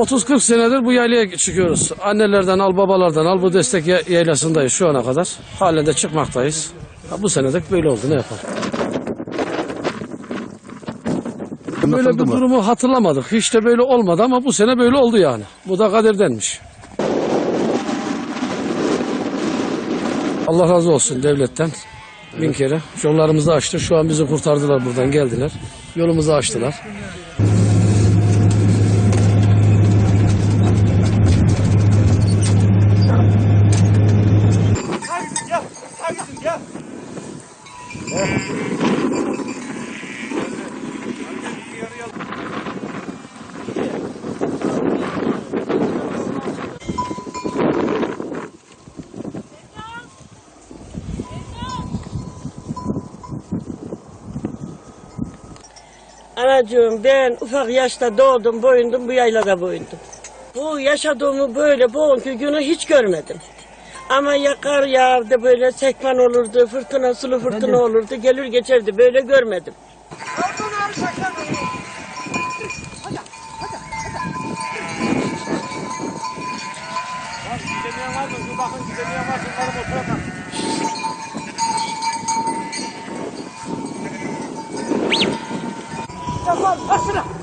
30-40 senedir bu yaylaya çıkıyoruz. Annelerden al, babalardan al bu destek ya- yaylasındayız şu ana kadar. Halen de çıkmaktayız. Ha, bu senedek böyle oldu ne yapalım. Böyle bir durumu hatırlamadık. Hiç de böyle olmadı ama bu sene böyle oldu yani. Bu da kaderdenmiş. Allah razı olsun devletten. Bin kere. Yollarımızı açtı. Şu an bizi kurtardılar buradan geldiler. Yolumuzu açtılar. Anacığım ben ufak yaşta doğdum, boyundum, bu yaylada boyundum. Bu yaşadığımı böyle bugünkü günü hiç görmedim. Ama yakar yağardı böyle sekman olurdu, fırtına sulu fırtına olurdu, gelir geçerdi. Böyle görmedim. Bakın gidemeyen var. Bunları motora tak. Tamam, başla.